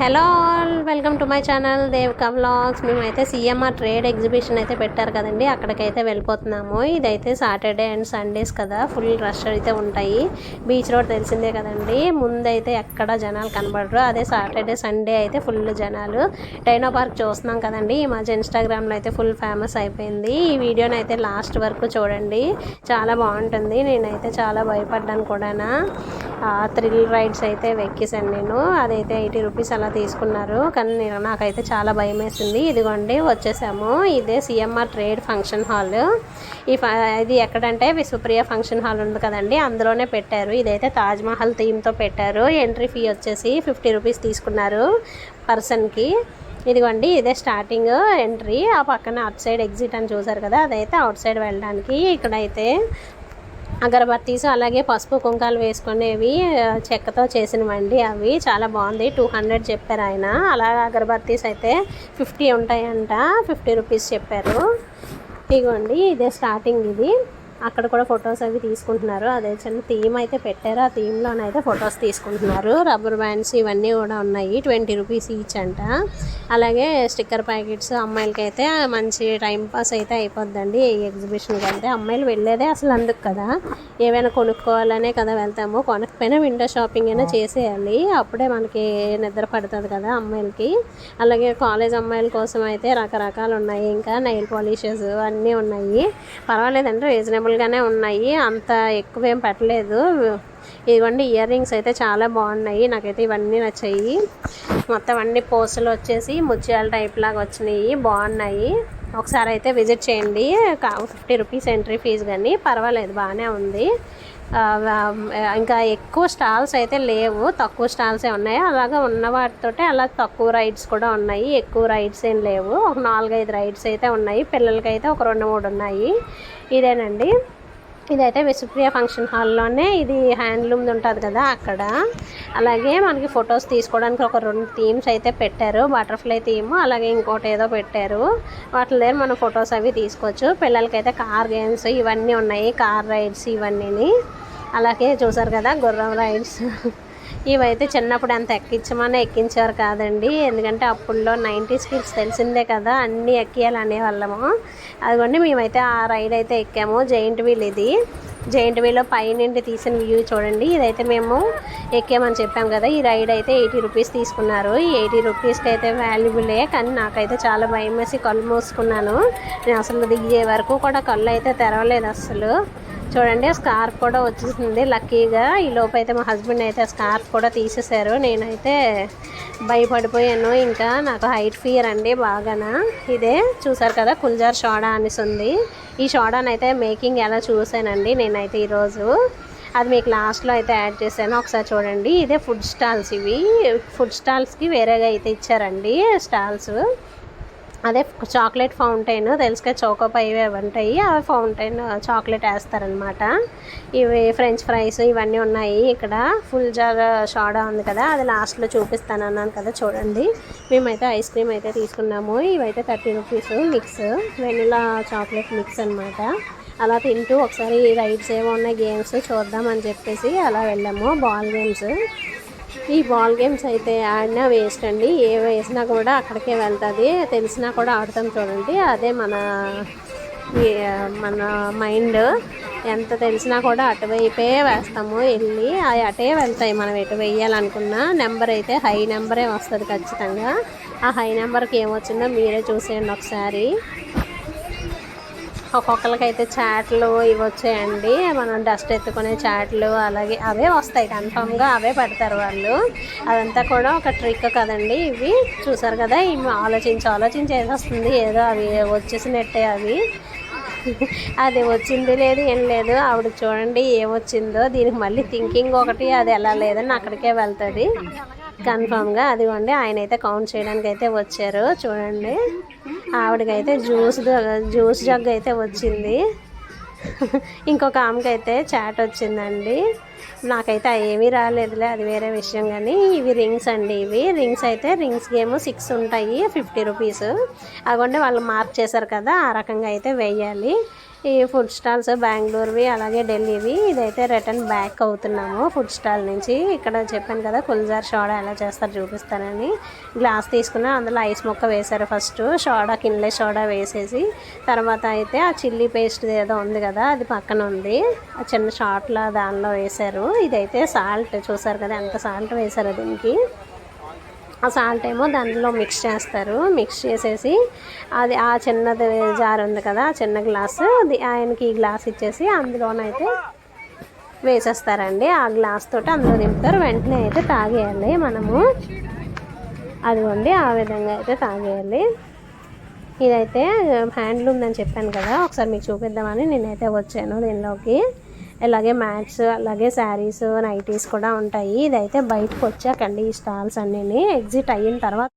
Hello all welcome to my channel Devika vlogs. మేమైతే CMR trade exhibition అయితే పెట్టారు కదండి అక్కడికైతే వెళ్ళిపోతున్నాము. ఇదైతే సాటర్డే అండ్ సండేస్ కదా ఫుల్ రష్ అయితే ఉంటాయి. బీచ్ రోడ్ తెలిసిందే కదండి ముందైతే ఎక్కడ జనాలు కనబడరు. అదే సాటర్డే సండే అయితే ఫుల్ జనాలు. డైనో పార్క్ చూస్తున్నాం కదండి ఈ మధ్య ఇన్స్టాగ్రామ్లో అయితే ఫుల్ ఫేమస్ అయిపోయింది. ఈ వీడియోని అయితే లాస్ట్ వరకు చూడండి చాలా బాగుంటుంది. నేనైతే చాలా భయపడ్డాను కూడా థ్రిల్ రైడ్స్ అయితే ఎక్కేసాను నేను. అదైతే ఎయిటీ రూపీస్ అలా తీసుకున్నారు. కానీ నేను నాకైతే చాలా భయం వేసింది ఇదిగోండి వచ్చేసాము. ఇదే సిఎంఆర్ ట్రేడ్ ఫంక్షన్ హాల్. ఈ ఫ- ఇది ఎక్కడంటే విశ్వప్రియ ఫంక్షన్ హాల్ ఉంది కదండి. అందులోనే పెట్టారు. ఇదైతే తాజ్ మహల్ థీమ్తో పెట్టారు. ఎంట్రీ ఫీ వచ్చేసి ఫిఫ్టీ రూపీస్ తీసుకున్నారు పర్సన్కి. ఇదిగోండి ఇదే స్టార్టింగ్ ఎంట్రీ. ఆ పక్కన అవుట్ సైడ్ ఎగ్జిట్ అని చూసారు కదా అదైతే అవుట్ సైడ్ వెళ్ళడానికి ఇక్కడైతే అగరబత్తీస్ అలాగే పసుపు కుంకాలు వేసుకునేవి చెక్కతో చేసినవండి అవి. చాలా బాగుంది. టూ హండ్రెడ్ చెప్పారు ఆయన. అలాగే అగరబత్తీస్ అయితే ఫిఫ్టీ ఉంటాయంట. ఫిఫ్టీ రూపీస్ చెప్పారు. ఇదిగోండి ఇదే స్టార్టింగ్ ఇది. అక్కడ కూడా ఫొటోస్ అవి తీసుకుంటున్నారు. అదే చిన్న థీమ్ అయితే పెట్టారు. ఆ థీమ్లోనైతే ఫొటోస్ తీసుకుంటున్నారు. రబ్బర్ బ్యాండ్స్ ఇవన్నీ కూడా ఉన్నాయి. ట్వంటీ రూపీస్ ఈచ్ అంట. అలాగే స్టిక్కర్ ప్యాకెట్స్ అమ్మాయిలకైతే మంచి టైం పాస్ అయితే అయిపోద్దండి. ఈ ఎగ్జిబిషన్కి వెళ్తే అమ్మాయిలు వెళ్ళేదే అసలు అందుకు కదా. ఏమైనా కొనుక్కోవాలనే కదా వెళ్తాము. కొనకపోయినా విండో షాపింగ్ అయినా చేసేయాలి. అప్పుడే మనకి నిద్ర పడుతుంది కదా అమ్మాయిలకి. అలాగే కాలేజ్ అమ్మాయిల కోసం అయితే రకరకాలు ఉన్నాయి. ఇంకా నైల్ పాలిషెస్ అన్నీ ఉన్నాయి. పర్వాలేదండి. రీజనబుల్ మామూలుగానే ఉన్నాయి. అంత ఎక్కువేం పెట్టలేదు. ఇవన్నీ ఇయర్ రింగ్స్ అయితే చాలా బాగున్నాయి. నాకైతే ఇవన్నీ నచ్చాయి. మొత్తం అన్ని పోసలు వచ్చేసి ముత్యాల టైప్ లాగా వచ్చినాయి. బాగున్నాయి. ఒకసారి అయితే విజిట్ చేయండి. ఫిఫ్టీ రూపీస్ ఎంట్రీ ఫీజు కానీ పర్వాలేదు బాగానే ఉంది. ఇంకా ఎక్కువ స్టాల్స్ అయితే లేవు. తక్కువ స్టాల్సే ఉన్నాయి. అలాగే ఉన్న వాటితోటే అలా తక్కువ రైడ్స్ కూడా ఉన్నాయి. ఎక్కువ రైడ్స్ ఏం లేవు. ఒక నాలుగైదు రైడ్స్ అయితే ఉన్నాయి. పిల్లలకైతే ఒక రెండు మూడు ఉన్నాయి. ఇదేనండి. ఇదైతే విశ్వప్రియ ఫంక్షన్ హాల్లోనే ఇది హ్యాండ్లూమ్ ఉంటుంది కదా అక్కడ. అలాగే మనకి ఫొటోస్ తీసుకోవడానికి ఒక రెండు థీమ్స్ అయితే పెట్టారు. బటర్ఫ్లై థీమ్ అలాగే ఇంకోటి ఏదో పెట్టారు. వాటి దగ్గర మనం ఫొటోస్ అవి తీసుకోవచ్చు. పిల్లలకైతే కార్ గేమ్స్ ఇవన్నీ ఉన్నాయి. కార్ రైడ్స్ ఇవన్నీ అలాగే చూసారు కదా గుర్రం రైడ్స్. ఇవైతే చిన్నప్పుడు అంత ఎక్కించమని ఎక్కించేవారు కాదండి. ఎందుకంటే అప్పుల్లో నైంటీస్ కిడ్స్ తెలిసిందే కదా అన్నీ ఎక్కియాలి అనేవాళ్ళము అదిగోండి మేమైతే ఆ రైడ్ అయితే ఎక్కాము. జైంట్ వీల్ ఇది. జైంట్ వీల్లో పైనుండి తీసిన వ్యూ చూడండి. ఇదైతే మేము ఎక్కామని చెప్పాం కదా. ఈ రైడ్ అయితే ఎయిటీ రూపీస్ తీసుకున్నారు. ఈ ఎయిటీ రూపీస్కి అయితే వాల్యుబులే. కానీ నాకైతే చాలా భయం వేసి కళ్ళు మూసుకున్నాను. నేను అసలు దిగే వరకు కూడా కళ్ళు అయితే తెరవలేదు అసలు చూడండి స్కార్ఫ్ కూడా వచ్చేసింది. లక్కీగా ఈ లోపు అయితే మా హస్బెండ్ అయితే స్కార్ఫ్ కూడా తీసేశారు. నేనైతే భయపడిపోయాను. ఇంకా నాకు హైట్ ఫియర్ అండి బాగానా. ఇదే చూసారు కదా కుల్జార్ షోడా అనేసి ఉంది. ఈ సోడాని అయితే మేకింగ్ ఎలా చూసానండి నేనైతే ఈరోజు. అది మీకు లాస్ట్లో అయితే యాడ్ చేశాను. ఒకసారి చూడండి. ఇదే ఫుడ్ స్టాల్స్ ఇవి. ఫుడ్ స్టాల్స్కి వేరేగా అయితే ఇచ్చారండి స్టాల్స్. అదే చాక్లెట్ ఫౌంటైన్ తెలుసుగా చోకోపై ఇవి ఉంటాయి. అవి ఫౌంటైన్ చాక్లెట్ వేస్తారనమాట ఇవి ఫ్రెంచ్ ఫ్రైస్ ఇవన్నీ ఉన్నాయి ఇక్కడ. ఫుల్ జార్ సోడా ఉంది కదా అది లాస్ట్లో చూపిస్తాను అన్నాను కదా చూడండి. మేమైతే ఐస్ క్రీమ్ అయితే తీసుకున్నాము. ఇవైతే thirty rupees mix vanilla chocolate mix అనమాట అలా తింటూ ఒకసారి రైడ్స్ ఏమో ఉన్నాయి గేమ్స్ చూద్దామని చెప్పేసి అలా వెళ్ళాము. Ball games. ఈ బాల్ గేమ్స్ అయితే ఆడినా వేస్ట్ అండి. ఏ వేసినా కూడా అక్కడికే వెళ్తుంది. తెలిసినా కూడా ఆడతాం చూడండి. అదే మన మన మైండ్ ఎంత తెలిసినా కూడా అటువైపే వేస్తాము వెళ్ళి. అవి అటే వెళ్తాయి మనం ఎటు వేయాలనుకున్నా నెంబర్ అయితే హై నెంబరే వస్తుంది ఖచ్చితంగా. ఆ హై నెంబర్కి ఏమొచ్చిందో మీరే చూసేయండి ఒకసారి. ఒక్కొక్కరికైతే చాట్లు ఇవి వచ్చాయండి. మనం డస్ట్ ఎత్తుకునే చాట్లు అలాగే అవే వస్తాయి. కన్ఫామ్గా అవే పెడతారు వాళ్ళు. అదంతా కూడా ఒక ట్రిక్ కదండి ఇవి. చూసారు కదా ఇవి ఆలోచించి ఆలోచించి వస్తుంది. ఏదో అవి వచ్చేసినట్టే అవి. అది వచ్చింది లేదు ఏం లేదు. ఆవిడ చూడండి ఏమొచ్చిందో దీనికి మళ్ళీ థింకింగ్ ఒకటి అది ఎలా లేదని అక్కడికే వెళ్తుంది. కన్ఫామ్గా అదిగోండి ఆయన అయితే కౌంట్ చేయడానికి అయితే వచ్చారు. చూడండి. ఆవిడకైతే జ్యూస్ జ్యూస్ జగ్ అయితే వచ్చింది. ఇంకొక ఆమెకైతే చాట్ వచ్చిందండి. నాకైతే ఏమీ రాలేదులే అది వేరే విషయం కానీ ఇవి రింగ్స్ అండి ఇవి. రింగ్స్ అయితే రింగ్స్ గేమ్ సిక్స్ ఉంటాయి ఫిఫ్టీ రూపీస్. అవ్వండి వాళ్ళు మార్క్ చేశారు కదా ఆ రకంగా అయితే వేయాలి. ఈ ఫుడ్ స్టాల్స్ బెంగళూరువి అలాగే ఢిల్లీవి. ఇదైతే రిటర్న్ బ్యాక్ అవుతున్నాము ఫుడ్ స్టాల్ నుంచి. ఇక్కడ చెప్పాను కదా కుల్జార్ సోడా ఎలా చేస్తారు చూపిస్తానని. గ్లాస్ తీసుకున్న అందులో ఐస్ మొక్క వేశారు ఫస్ట్ సోడా కిన్లే సోడా వేసేసి తర్వాత అయితే ఆ చిల్లీ పేస్ట్ ఏదో ఉంది కదా అది పక్కన ఉంది. ఆ చిన్న షార్ట్లా దానిలో వేశారు. ఇదైతే సాల్ట్ చూసారు కదా ఎంత సాల్ట్ వేశారు దీనికి. ఆ సాల్ట్ ఏమో దాంట్లో మిక్స్ చేస్తారు. మిక్స్ చేసేసి అది ఆ చిన్నది జార్ ఉంది కదా ఆ చిన్న గ్లాసు ఆయనకి ఈ గ్లాస్ ఇచ్చేసి అందులోనైతే వేసేస్తారండి. ఆ గ్లాస్ తోటి అందులో దింపుతారు. వెంటనే అయితే తాగేయాలి మనము. అదిగోండి ఆ విధంగా అయితే తాగేయాలి. ఇదైతే హ్యాండ్లూమ్ అని చెప్పాను కదా ఒకసారి మీకు చూపిద్దామని నేనైతే వచ్చాను దీనిలోకి. అలాగే మ్యాట్స్ అలాగే శారీస్ నైటీస్ కూడా ఉంటాయి. ఇదైతే బయటకు వచ్చాకండి ఈ స్టాల్స్ అన్నీ ఎగ్జిట్ అయిన తర్వాత